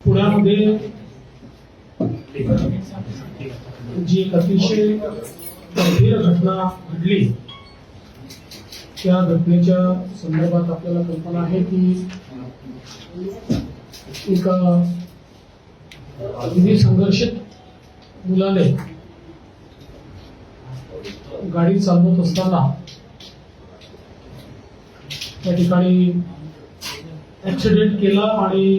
पुण्यामध्ये जी एक अतिशय गंभीर घटना घडली त्या घटनेच्या संदर्भात आपल्याला कल्पना आहे की एका अगदी संघर्षित मुलाने गाडी चालवत असताना त्या ठिकाणी ऍक्सिडेंट केला आणि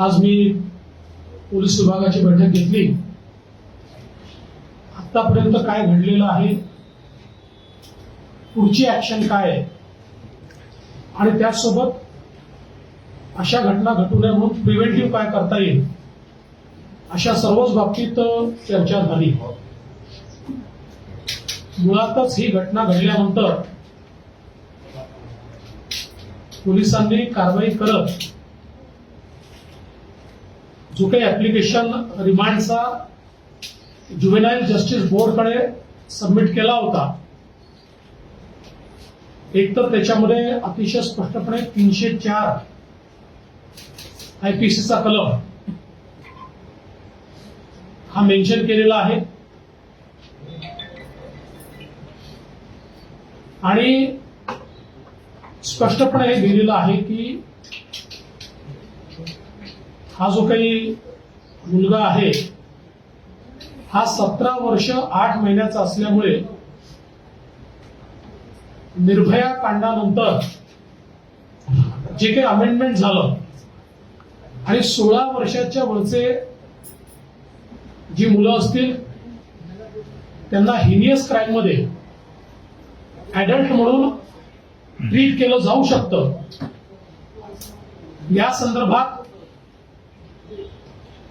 आज मी पोलीस विभागाची बैठक घेतली. आतापर्यंत काय घडलेलं आहे? पुढची ऍक्शन काय आहे? आणि त्याचसोबत अशा घटना घटू नये म्हणून प्रिव्हेंटिव्ह काय करता येईल? अशा सर्वच बाबतीत चर्चा झाली. मुळातच ही घटना घडल्यानंतर पोलिसांनी कारवाई करत जो काही ऍप्लिकेशन रिमांडचा ज्युवेनाईल जस्टिस बोर्डकडे सबमिट केला होता. एक तर त्याच्यामध्ये अतिशय स्पष्टपणे तीनशे चार आयपीसीचा कलम हा मेन्शन केलेला आहे. आणि स्पष्टपणे हे दिलेलं आहे की हा जो काही मुलगा आहे हा सतरा वर्ष आठ महिन्याचा असल्यामुळे निर्भया कांडानंतर जे काही अमेंडमेंट झालं आणि सोळा वर्षाच्या वरचे जी मुलं असतील त्यांना हिनियस क्राईममध्ये ऍडल्ट म्हणून ट्रीट केलं जाऊ शकतं. या संदर्भात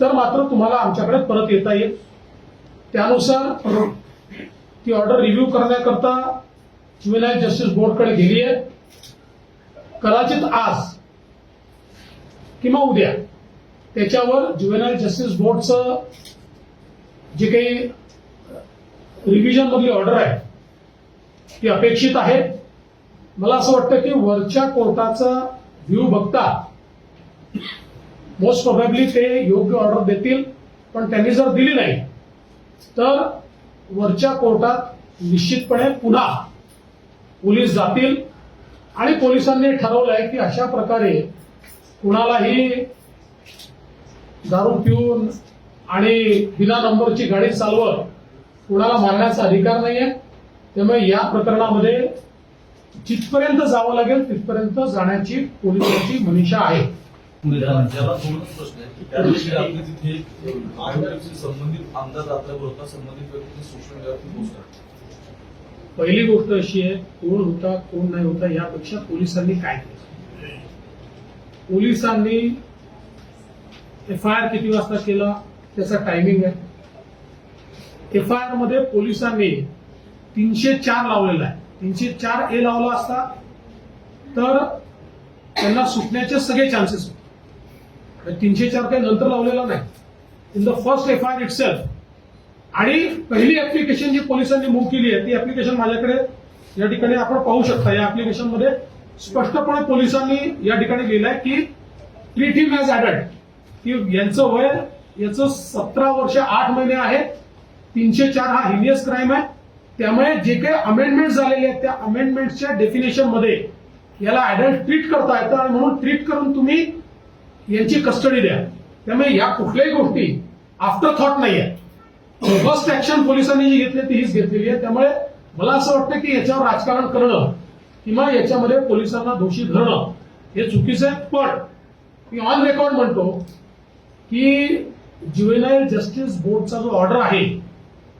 तर मात्र तुम्हाला आमच्याकडे परत येता येईल. त्यानुसार ती ऑर्डर रिव्ह्यू करण्याकरता ज्युएनाईल जस्टिस बोर्डकडे गेली आहे. कदाचित आज किंवा उद्या त्याच्यावर ज्युएनाईल जस्टिस बोर्डचं जे काही रिव्हिजन मधली ऑर्डर आहे ती अपेक्षित आहे. मला असं वाटतं की वरच्या कोर्टाचा व्ह्यू बघता मोस्ट प्रोबॅबली ते योग्य ऑर्डर देतील पण त्यांनी जर दिली नाही तर वरच्या कोर्टात निश्चितपणे पुन्हा पोलीस जातील. आणि पोलिसांनी ठरवलंय की अशा प्रकारे कुणालाही दारू पिऊन आणि बिना नंबरची गाडी चालवत कुणाला मारण्याचा अधिकार नाहीये. त्यामुळे या प्रकरणामध्ये जिथपर्यंत जावं लागेल तिथपर्यंत जाण्याची पोलिसांची मनीषा आहे. ज्याला प्रश्न की त्या दिवशी रात्री तिथे संबंधित आमदार रात्रभर होता संबंधित व्यक्ती सोशल मीडियावरती पहिली गोष्ट अशी आहे कोण होता कोण नाही होता यापेक्षा पोलिसांनी काय केलं? पोलिसांनी एफ आय आर किती वाजता केला त्याचा टायमिंग आहे. एफ आय आरमध्ये पोलिसांनी तीनशे चार लावलेला आहे. तीनशे चार ए लावला असता तर त्यांना सुटण्याचे सगळे चान्सेस होते. तीनशे चार काही नंतर लावलेला नाही. In the first F I R self आणि पहिली ऍप्लिकेशन जी पोलिसांनी मूव्ह केली आहे ती ऍप्लिकेशन माझ्याकडे या ठिकाणी आपण पाहू शकता. या ऍप्लिकेशनमध्ये स्पष्टपणे पोलिसांनी या ठिकाणी लिहिलंय की ट्रीट हिम एज ऍडल्ट की यांचं वय याचं सतरा वर्ष आठ महिने आहे. तीनशे चार हा हिनियस क्राईम आहे. त्यामुळे जे काही अमेंडमेंट झालेले आहेत त्या अमेंडमेंटच्या डेफिनेशनमध्ये याला अडल्ट ट्रीट करता येतं आणि म्हणून ट्रीट करून तुम्ही यांची कस्टडी द्या. त्यामुळे या कुठल्याही गोष्टी आफ्टर थॉट नाही आहे फर्स्ट ऍक्शन पोलिसांनी जी घेतली ती हीच घेतलेली आहे. त्यामुळे मला असं वाटतं की याच्यावर राजकारण करणं किंवा याच्यामध्ये पोलिसांना दोषी धरणं हे चुकीचं आहे. पण मी ऑन रेकॉर्ड म्हणतो की ज्युएनाईल जस्टिस बोर्डचा जो ऑर्डर आहे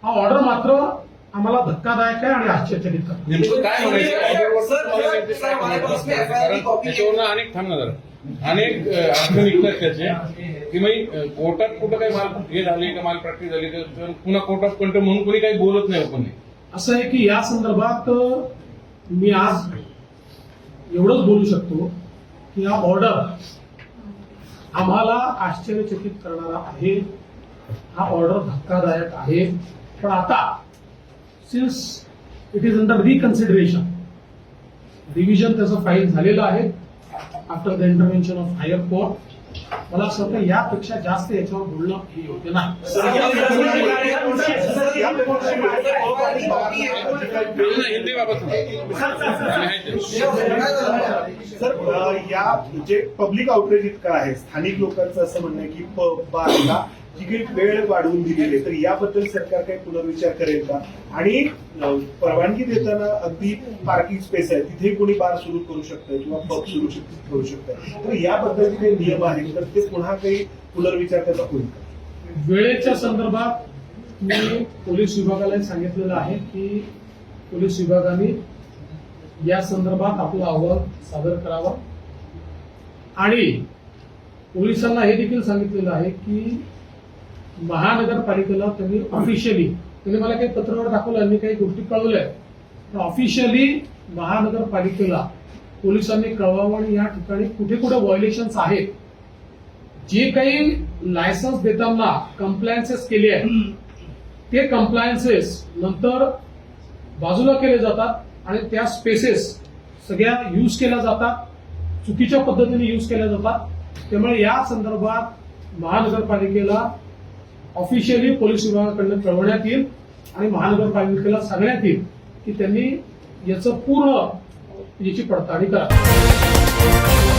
हा ऑर्डर मात्र आम्हाला धक्कादायक आहे आणि आश्चर्यचकित करतो. अनेक अनेक अ, अर्थ निघतात त्याचे. की म्हणजे कोर्टात कुठं काही माल हे झाली का माल प्रॅक्टिस झाली तर तर पुन्हा कोर्टात कंट म्हणून कोणी काही बोलत नाही आपण. असं आहे की या संदर्भात मी आज एवढंच बोलू शकतो की हा ऑर्डर आम्हाला आश्चर्यचकित करणारा आहे. हा ऑर्डर धक्कादायक आहे. पण आता since it is under reconsideration revision त्याचं फाईल झालेलं आहे. After the intervention of higher court मला असं वाटतं यापेक्षा जास्त याच्यावर बोलणं हे योग्य नाही. सर या जे पब्लिक आउटरेज इतकं आहे स्थानिक लोकांचं असं म्हणणं की पब बारला जी काही वेळ वाढवून दिलेली आहे. तर याबद्दल सरकार काही पुनर्विचार करेल का? आणि परवानगी देताना अगदी पार्किंग स्पेस आहे. तिथे कोणी बार सुरू करू शकतं किंवा पब सुरू करू शकतं तर याबद्दल जे काही नियम आहेत तर ते पुन्हा काही पुनर्विचार त्याचा होईल का? वेळेच्या संदर्भात मी पोलीस विभागाला सांगितलेलं आहे की पोलीस विभागाने या संदर्भात आपला अहवाल सादर करावा. आणि पोलिसांना हे देखील सांगितलेलं आहे की महानगरपालिकेला त्यांनी ऑफिशियली त्यांनी मला काही पत्रावर दाखवलं यांनी काही गोष्टी कळवल्या. ऑफिशियली महानगरपालिकेला पोलिसांनी कळवावं आणि या ठिकाणी कुठे कुठे व्हायोलेशन्स आहेत. जे काही लायसन्स देताना कम्प्लायन्सेस केले आहेत ते कम्प्लायन्सेस नंतर बाजूला केले जातात आणि त्या स्पेसेस सगळ्या यूज केल्या जातात चुकीच्या पद्धतीने यूज केल्या जातात. त्यामुळे या संदर्भात महानगरपालिकेला ऑफिशियली पोलीस विभागाकडनं कळवण्यात येईल आणि महानगरपालिकेला सांगण्यात येईल की त्यांनी याचं पूर्ण याची पडताळणी करा.